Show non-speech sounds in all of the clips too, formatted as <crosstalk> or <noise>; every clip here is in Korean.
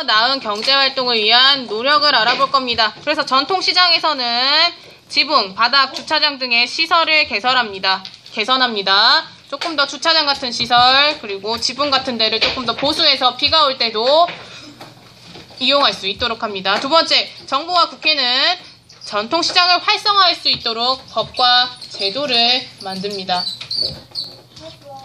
더 나은 경제 활동을 위한 노력을 알아볼 겁니다. 그래서 전통시장에서는 지붕, 바닥, 주차장 등의 시설을 개설합니다. 개선합니다. 조금 더 주차장 같은 시설, 그리고 지붕 같은 데를 조금 더 보수해서 비가 올 때도 이용할 수 있도록 합니다. 두 번째, 정부와 국회는 전통시장을 활성화할 수 있도록 법과 제도를 만듭니다.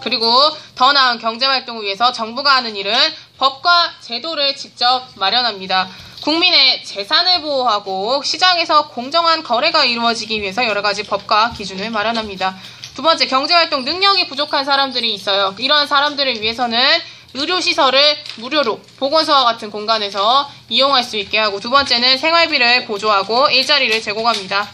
그리고 더 나은 경제활동을 위해서 정부가 하는 일은 법과 제도를 직접 마련합니다. 국민의 재산을 보호하고 시장에서 공정한 거래가 이루어지기 위해서 여러 가지 법과 기준을 마련합니다. 두 번째, 경제활동 능력이 부족한 사람들이 있어요. 이러한 사람들을 위해서는 의료시설을 무료로 보건소와 같은 공간에서 이용할 수 있게 하고 두 번째는 생활비를 보조하고 일자리를 제공합니다.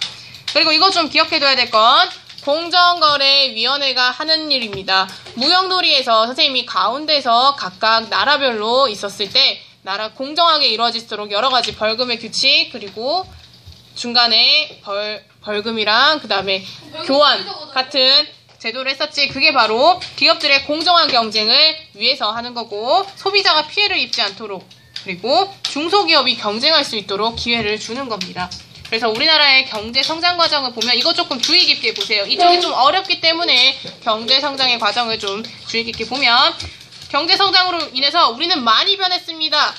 그리고 이거 좀 기억해둬야 될 건 공정거래위원회가 하는 일입니다. 무형놀이에서 선생님이 가운데서 각각 나라별로 있었을 때 나라 공정하게 이루어질수록 여러 가지 벌금의 규칙 그리고 중간에 벌, 벌금이랑 그 다음에 교환 같은 제도를 했었지. 그게 바로 기업들의 공정한 경쟁을 위해서 하는 거고 소비자가 피해를 입지 않도록 그리고 중소기업이 경쟁할 수 있도록 기회를 주는 겁니다. 그래서 우리나라의 경제 성장 과정을 보면 이거 조금 주의 깊게 보세요. 이쪽이 좀 어렵기 때문에 경제 성장의 과정을 좀 주의 깊게 보면 경제 성장으로 인해서 우리는 많이 변했습니다.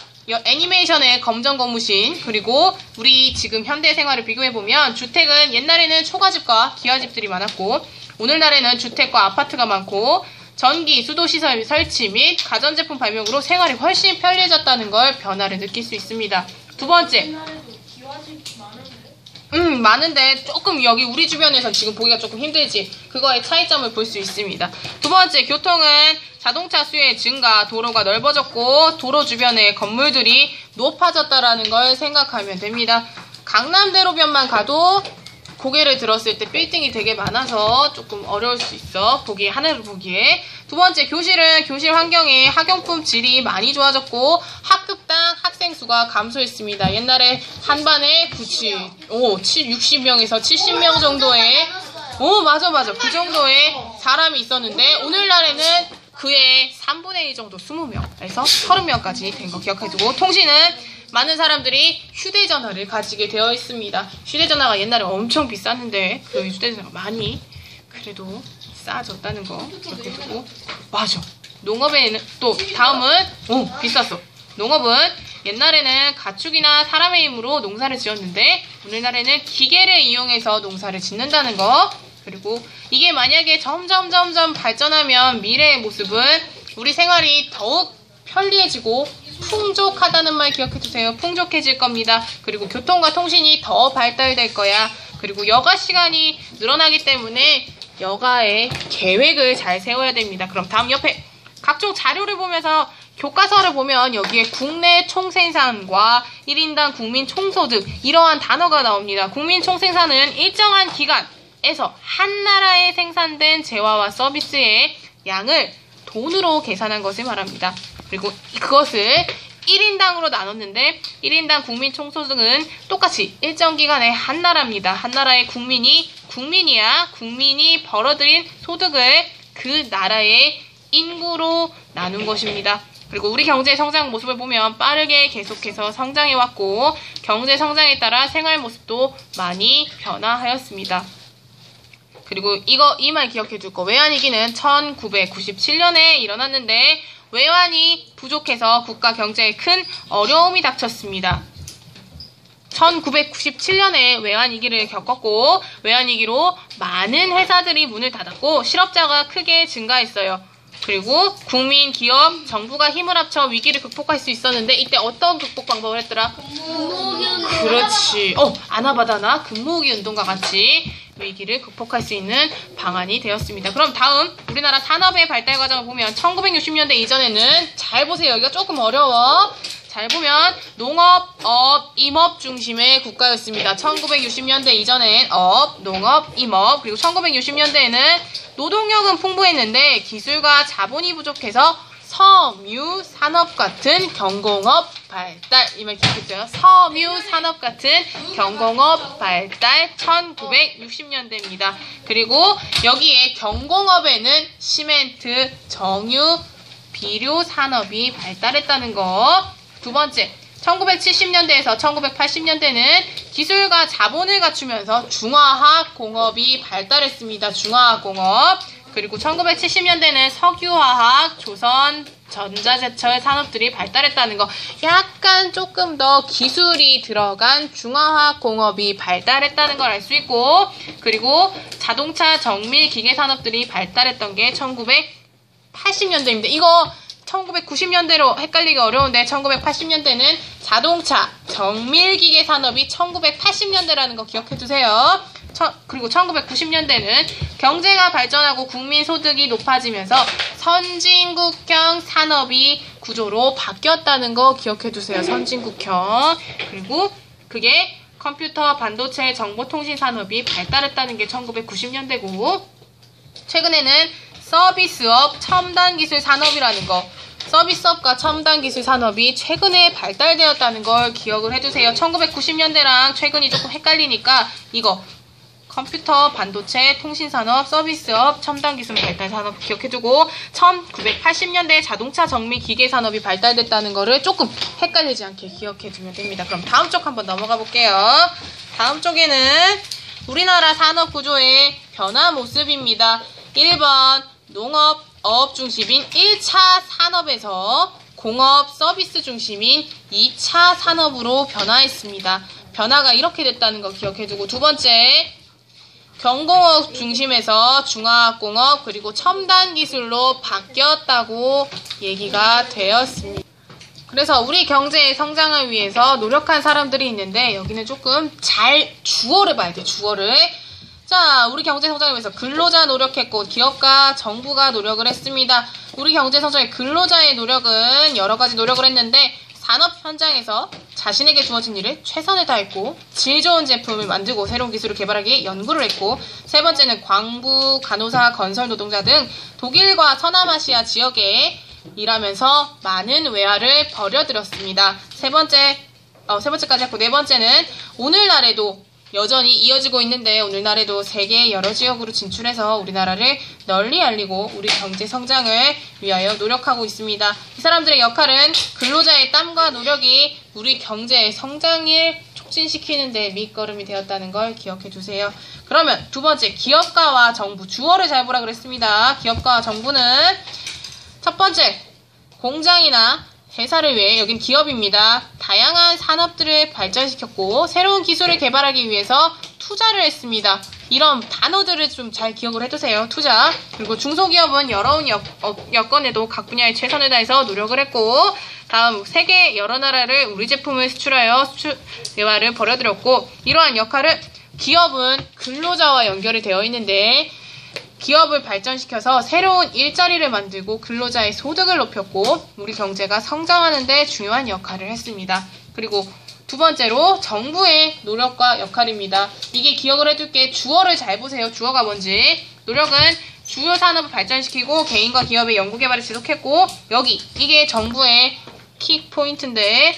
애니메이션의 검정 고무신 그리고 우리 지금 현대 생활을 비교해 보면 주택은 옛날에는 초가집과 기와집들이 많았고 오늘날에는 주택과 아파트가 많고 전기, 수도시설 설치 및 가전제품 발명으로 생활이 훨씬 편리해졌다는 걸 변화를 느낄 수 있습니다. 두 번째, 음, 많은데 조금 여기 우리 주변에서 지금 보기가 조금 힘들지. 그거의 차이점을 볼 수 있습니다. 두 번째, 교통은 자동차 수의 증가, 도로가 넓어졌고 도로 주변의 건물들이 높아졌다라는 걸 생각하면 됩니다. 강남대로변만 가도 고개를 들었을 때 빌딩이 되게 많아서 조금 어려울 수 있어. 보기 하늘을 보기에. 두 번째, 교실은 교실 환경에 학용품 질이 많이 좋아졌고 학급당 학생 수가 감소했습니다. 옛날에 한 반에 90, 오, 60명에서 70명 정도의 오, 맞아, 맞아. 그 정도의 사람이 있었는데 오늘날에는 그의 3분의 1 정도 20명에서 30명까지 된 거 기억해두고 통신은 많은 사람들이 휴대전화를 가지게 되어 있습니다. 휴대전화가 옛날에 엄청 비쌌는데 그 휴대전화가 많이 그래도 싸졌다는 거 기억해 두고 맞아. 농업에는 또 다음은 오 비쌌어. 농업은 옛날에는 가축이나 사람의 힘으로 농사를 지었는데 오늘날에는 기계를 이용해서 농사를 짓는다는 거 그리고 이게 만약에 점점 점점 발전하면 미래의 모습은 우리 생활이 더욱 편리해지고 풍족하다는 말 기억해 주세요. 풍족해질 겁니다. 그리고 교통과 통신이 더 발달될 거야. 그리고 여가 시간이 늘어나기 때문에 여가의 계획을 잘 세워야 됩니다. 그럼 다음 옆에 각종 자료를 보면서 교과서를 보면 여기에 국내 총생산과 1인당 국민 총소득 이러한 단어가 나옵니다. 국민 총생산은 일정한 기간에서 한 나라에 생산된 재화와 서비스의 양을 돈으로 계산한 것을 말합니다. 그리고 그것을 1인당으로 나눴는데 1인당 국민 총소득은 똑같이 일정 기간에 한 나라입니다. 한 나라의 국민이 국민이야 국민이 벌어들인 소득을 그 나라의 인구로 나눈 것입니다. 그리고 우리 경제 성장 모습을 보면 빠르게 계속해서 성장해 왔고 경제 성장에 따라 생활 모습도 많이 변화하였습니다. 그리고 이거 이 말 기억해 줄 거 외환위기는 1997년에 일어났는데 외환이 부족해서 국가 경제에 큰 어려움이 닥쳤습니다. 1997년에 외환위기를 겪었고 외환위기로 많은 회사들이 문을 닫았고 실업자가 크게 증가했어요. 그리고 국민, 기업, 정부가 힘을 합쳐 위기를 극복할 수 있었는데 이때 어떤 극복 방법을 했더라? 근무기 운동. 그렇지. 어, 아나바다나 근무기 운동과 같이 위기를 극복할 수 있는 방안이 되었습니다. 그럼 다음 우리나라 산업의 발달 과정을 보면 1960년대 이전에는 잘 보세요. 여기가 조금 어려워. 잘 보면 농업, 업, 임업 중심의 국가였습니다. 1960년대 이전엔 업, 농업, 임업 그리고 1960년대에는 노동력은 풍부했는데 기술과 자본이 부족해서 섬유 산업 같은 경공업 발달 이말 기억했어요. 섬유 산업 같은 경공업 발달 1960년대입니다. 그리고 여기에 경공업에는 시멘트, 정유, 비료 산업이 발달했다는 거. 두 번째, 1970년대에서 1980년대는 기술과 자본을 갖추면서 중화학 공업이 발달했습니다. 중화학 공업. 그리고 1970년대는 석유화학, 조선, 전자제철 산업들이 발달했다는 거. 약간 조금 더 기술이 들어간 중화학 공업이 발달했다는 걸 알 수 있고, 그리고 자동차 정밀 기계 산업들이 발달했던 게 1980년대입니다. 이거 1990년대로 헷갈리기 어려운데 1980년대는 자동차 정밀기계 산업이 1980년대라는 거 기억해 두세요. 그리고 1990년대는 경제가 발전하고 국민 소득이 높아지면서 선진국형 산업이 구조로 바뀌었다는 거 기억해 두세요. 선진국형. 그리고 그게 컴퓨터, 반도체, 정보통신 산업이 발달했다는 게 1990년대고 최근에는 서비스업, 첨단 기술 산업이라는 거 서비스업과 첨단 기술 산업이 최근에 발달되었다는 걸 기억을 해두세요. 1990년대랑 최근이 조금 헷갈리니까 이거 컴퓨터, 반도체, 통신산업, 서비스업, 첨단기술 발달산업 기억해두고 1980년대 자동차 정밀 기계산업이 발달됐다는 거를 조금 헷갈리지 않게 기억해두면 됩니다. 그럼 다음 쪽 한번 넘어가 볼게요. 다음 쪽에는 우리나라 산업 구조의 변화 모습입니다. 1번 농업, 어업 중심인 1차 산업에서 공업, 서비스 중심인 2차 산업으로 변화했습니다. 변화가 이렇게 됐다는 거 기억해두고 두 번째 경공업 중심에서 중화학공업 그리고 첨단 기술로 바뀌었다고 얘기가 되었습니다. 그래서 우리 경제의 성장을 위해서 노력한 사람들이 있는데 여기는 조금 잘 주어를 봐야 돼 주어를 자, 우리 경제 성장을 위해서 근로자 노력했고 기업과 정부가 노력을 했습니다. 우리 경제 성장의 근로자의 노력은 여러 가지 노력을 했는데 산업 현장에서 자신에게 주어진 일을 최선을 다했고 질 좋은 제품을 만들고 새로운 기술을 개발하기 위해 연구를 했고 세 번째는 광부, 간호사, 건설 노동자 등 독일과 서남아시아 지역에 일하면서 많은 외화를 버려들였습니다. 세 번째, 어, 세 번째까지 했고 네 번째는 오늘날에도 여전히 이어지고 있는데 오늘날에도 세계 여러 지역으로 진출해서 우리나라를 널리 알리고 우리 경제 성장을 위하여 노력하고 있습니다. 이 사람들의 역할은 근로자의 땀과 노력이 우리 경제의 성장을 촉진시키는 데 밑거름이 되었다는 걸 기억해 두세요. 그러면 두 번째 기업가와 정부 주어를 잘 보라 그랬습니다. 기업가와 정부는 첫 번째 공장이나 회사를 위해 여긴 기업입니다. 다양한 산업들을 발전시켰고 새로운 기술을 개발하기 위해서 투자를 했습니다. 이런 단어들을 좀 잘 기억을 해두세요. 투자. 그리고 중소기업은 여러 여, 어, 여건에도 각 분야에 최선을 다해서 노력을 했고 다음 세계 여러 나라를 우리 제품을 수출하여 수출 대화를 벌여들였고 이러한 역할을 기업은 근로자와 연결이 되어 있는데 기업을 발전시켜서 새로운 일자리를 만들고 근로자의 소득을 높였고 우리 경제가 성장하는 데 중요한 역할을 했습니다. 그리고 두 번째로 정부의 노력과 역할입니다. 이게 기억을 해둘 게 주어를 잘 보세요. 주어가 뭔지. 노력은 주요 산업을 발전시키고 개인과 기업의 연구개발을 지속했고 여기 이게 정부의 킥 포인트인데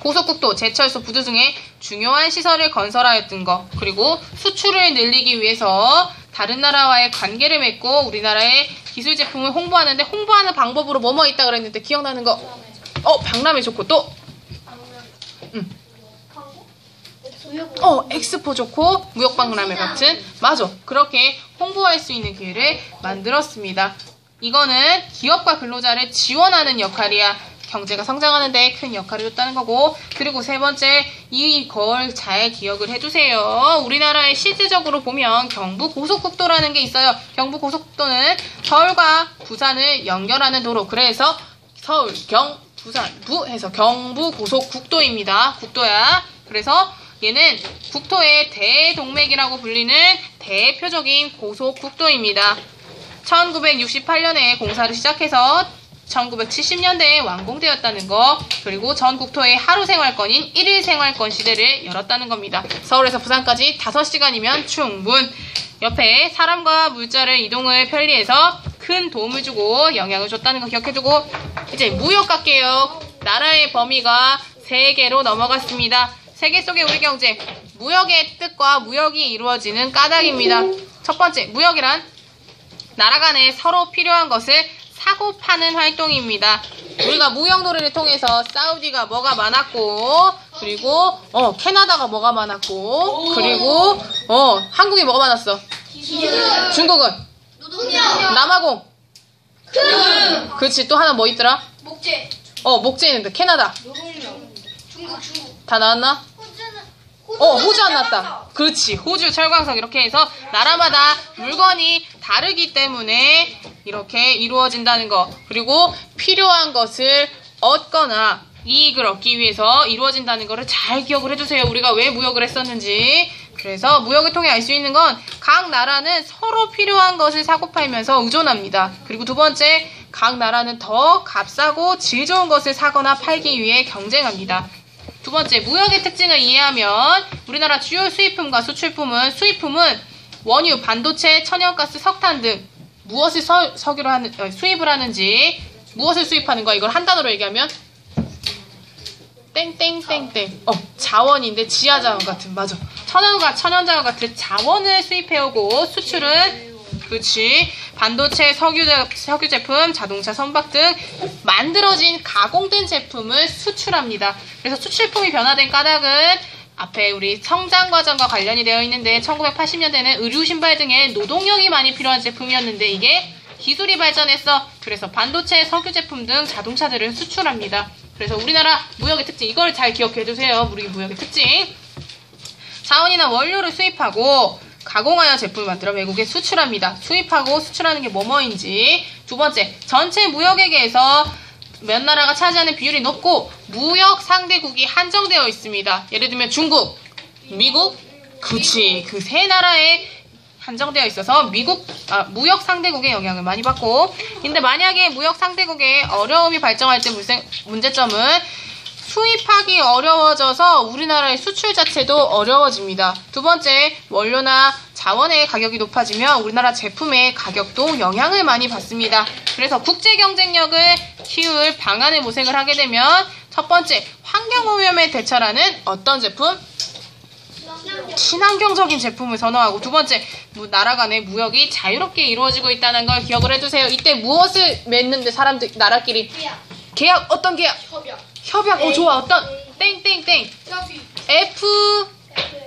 고속국도, 제철소, 부두 등의 중요한 시설을 건설하였던 것 그리고 수출을 늘리기 위해서 다른 나라와의 관계를 맺고 우리나라의 기술 제품을 홍보하는데 홍보하는 방법으로 뭐뭐 있다 그랬는데 기억나는 거? 어, 박람회 좋고 또? 응. 어, 엑스포 좋고 무역박람회 같은 맞아. 그렇게 홍보할 수 있는 기회를 만들었습니다. 이거는 기업과 근로자를 지원하는 역할이야. 경제가 성장하는 데 큰 역할을 줬다는 거고 그리고 세 번째 이걸 잘 기억을 해주세요. 우리나라의 실질적으로 보면 경부 고속국도라는 게 있어요. 경부 고속국도는 서울과 부산을 연결하는 도로 그래서 서울 경 부산 부 해서 경부 고속국도입니다. 국도야. 그래서 얘는 국토의 대동맥이라고 불리는 대표적인 고속국도입니다. 1968년에 공사를 시작해서 1970년대에 완공되었다는 거 그리고 전 국토의 하루 생활권인 1일 생활권 시대를 열었다는 겁니다. 서울에서 부산까지 5시간이면 충분. 옆에 사람과 물자를 이동을 편리해서 큰 도움을 주고 영향을 줬다는 거 기억해주고 이제 무역 갈게요. 나라의 범위가 세계로 넘어갔습니다. 세계 속의 우리 경제 무역의 뜻과 무역이 이루어지는 까닭입니다. 첫 번째 무역이란 나라 간에 서로 필요한 것을 사고 파는 활동입니다. 우리가 무역놀이를 통해서 사우디가 뭐가 많았고 그리고 어 캐나다가 뭐가 많았고 그리고 어 한국이 뭐가 많았어? 중국은 남아공 그렇지 또 하나 뭐 있더라? 목재. 어 목재 있는데 캐나다 중국 중국. 다 나왔나? 어 호주 안 나왔다 그렇지 호주 철광석 이렇게 해서 나라마다 물건이 다르기 때문에 이렇게 이루어진다는 거. 그리고 필요한 것을 얻거나 이익을 얻기 위해서 이루어진다는 거를 잘 기억을 해주세요. 우리가 왜 무역을 했었는지. 그래서 무역을 통해 알 수 있는 건 각 나라는 서로 필요한 것을 사고 팔면서 의존합니다. 그리고 두 번째 각 나라는 더 값싸고 질 좋은 것을 사거나 팔기 위해 경쟁합니다. 두 번째, 무역의 특징을 이해하면 우리나라 주요 수입품과 수출품은 수입품은 원유, 반도체, 천연가스, 석탄 등 무엇을 서, 석유로 하는, 어, 수입을 하는지 무엇을 수입하는 거야? 이걸 한 단어로 얘기하면 땡땡땡땡. 어 자원인데 지하자원 같은 맞아. 천연과 천연자원 같은 자원을 수입해오고 수출은 그렇지. 반도체 석유, 제- 석유 제품 자동차 선박 등 만들어진 가공된 제품을 수출합니다. 그래서 수출품이 변화된 까닭은 앞에 우리 성장 과정과 관련이 되어 있는데 1980년대는 의류 신발 등의 노동력이 많이 필요한 제품이었는데 이게 기술이 발전했어. 그래서 반도체, 석유 제품 등 자동차들을 수출합니다. 그래서 우리나라 무역의 특징 이걸 잘 기억해 두세요. 우리 무역의 특징. 자원이나 원료를 수입하고 가공하여 제품을 만들어 외국에 수출합니다. 수입하고 수출하는 게 뭐뭐인지. 두 번째, 전체 무역액에서 몇 나라가 차지하는 비율이 높고 무역 상대국이 한정되어 있습니다. 예를 들면 중국, 미국, 그치 그 세 나라에 한정되어 있어서 미국 아, 무역 상대국의 영향을 많이 받고 근데 만약에 무역 상대국에 어려움이 발생할 때 문제, 문제점은 수입하기 어려워져서 우리나라의 수출 자체도 어려워집니다. 두 번째, 원료나 자원의 가격이 높아지면 우리나라 제품의 가격도 영향을 많이 받습니다. 그래서 국제 경쟁력을 키울 방안을 모색을 하게 되면 첫 번째, 환경오염에 대처라는 어떤 제품? 친환경적인 제품을 선호하고 두 번째 무- 나라 간의 무역이 자유롭게 이루어지고 있다는 걸 기억을 해두세요. 이때 무엇을 맺는데 사람들 나라끼리 계약. 계약 어떤 계약? 협약. 협약 어 좋아 어떤 땡땡땡. F.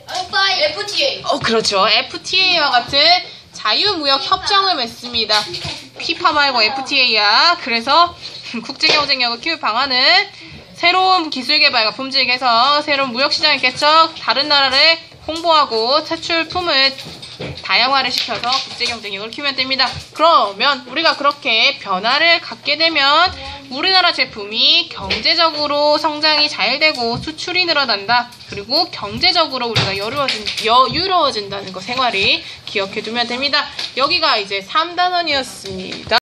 FTA. 어 그렇죠 FTA와 같은 자유무역 협정을 맺습니다. 피파 말고 FTA야. 그래서 <laughs> 국제 경쟁력을 키울 방안은 새로운 기술 개발과 품질 개선, 새로운 무역 시장의 개척, 다른 나라를 홍보하고 수출품을 다양화를 시켜서 국제 경쟁력을 키우면 됩니다. 그러면 우리가 그렇게 변화를 갖게 되면 우리나라 제품이 경제적으로 성장이 잘 되고 수출이 늘어난다. 그리고 경제적으로 우리가 여유로워진, 여유로워진다는 거 생활이 기억해 두면 됩니다. 여기가 이제 3단원이었습니다.